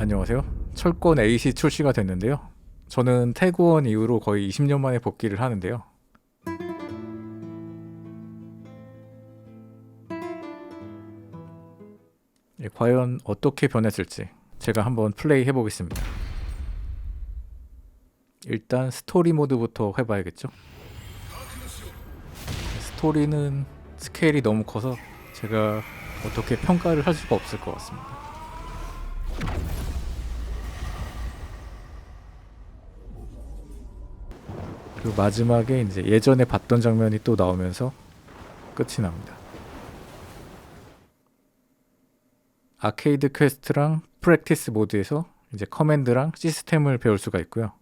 안녕하세요. 철권 AC 출시가 됐는데요. 저는 태구원 이후로 거의 20년 만에 복귀를 하는데요. 예, 과연 어떻게 변했을지 제가 한번 플레이 해보겠습니다. 일단 스토리 모드부터 해봐야겠죠. 스토리는 스케일이 너무 커서 제가 어떻게 평가를 할 수가 없을 것 같습니다. 그리고 마지막에 이제 예전에 봤던 장면이 또 나오면서 끝이 납니다. 아케이드 퀘스트랑 프랙티스 모드에서 이제 커맨드랑 시스템을 배울 수가 있고요.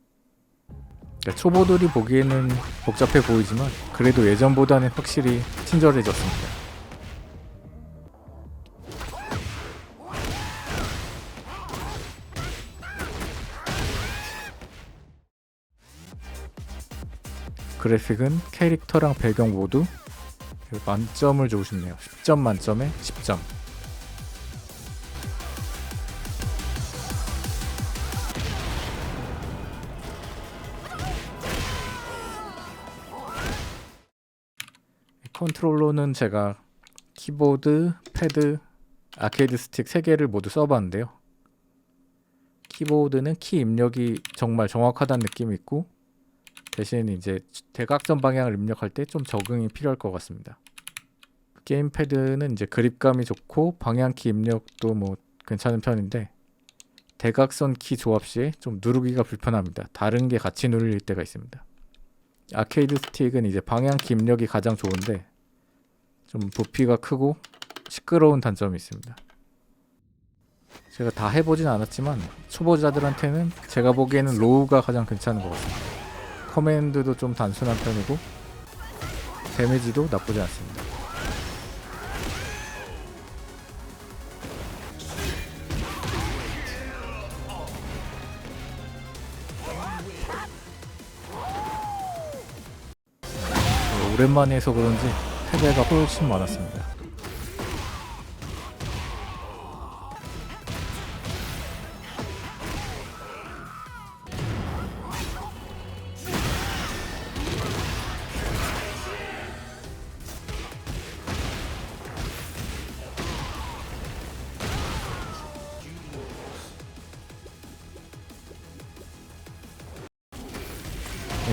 그러니까 초보들이 보기에는 복잡해 보이지만 그래도 예전보다는 확실히 친절해졌습니다. 그래픽은 캐릭터랑 배경 모두 만점을 주고 싶네요. 10점 만점에 10점. 컨트롤러는 제가 키보드, 패드, 아케이드 스틱 3개를 모두 써봤는데요. 키보드는 키 입력이 정말 정확하다는 느낌이 있고 대신 이제 대각선 방향을 입력할 때 좀 적응이 필요할 것 같습니다. 게임패드는 이제 그립감이 좋고 방향키 입력도 뭐 괜찮은 편인데 대각선 키 조합 시에 좀 누르기가 불편합니다. 다른 게 같이 누릴 때가 있습니다. 아케이드 스틱은 이제 방향키 입력이 가장 좋은데 좀 부피가 크고 시끄러운 단점이 있습니다. 제가 다 해보진 않았지만 초보자들한테는 제가 보기에는 로우가 가장 괜찮은 것 같습니다. 커맨드도 좀 단순한 편이고 데미지도 나쁘지 않습니다. 네, 오랜만에 해서 그런지 패배가 훨씬 많았습니다.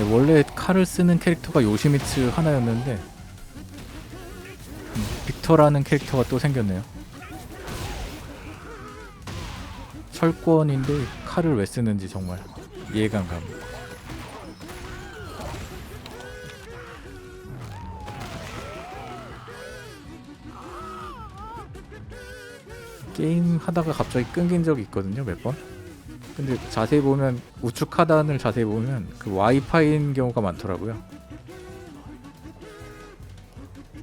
예, 원래 칼을 쓰는 캐릭터가 요시미츠 하나였는데 음, 빅터라는 캐릭터가 또 생겼네요. 철권인데 칼을 왜 쓰는지 정말 이해가 안 갑니다. 게임 하다가 갑자기 끊긴 적이 있거든요, 몇 번. 근데 자세히 보면 우측 하단을 자세히 보면 그 와이파이인 경우가 많더라고요.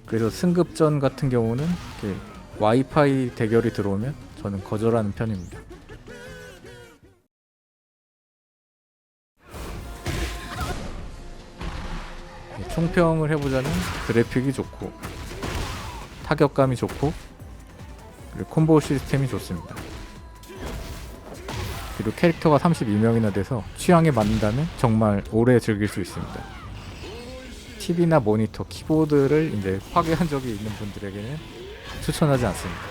그래서 승급전 같은 경우는 이렇게 와이파이 대결이 들어오면 저는 거절하는 편입니다. 네, 총평을 해보자면 그래픽이 좋고 타격감이 좋고 그리고 콤보 시스템이 좋습니다. 그리고 캐릭터가 32명이나 돼서 취향에 맞는다면 정말 오래 즐길 수 있습니다. TV나 모니터, 키보드를 이제 파괴한 적이 있는 분들에게는 추천하지 않습니다.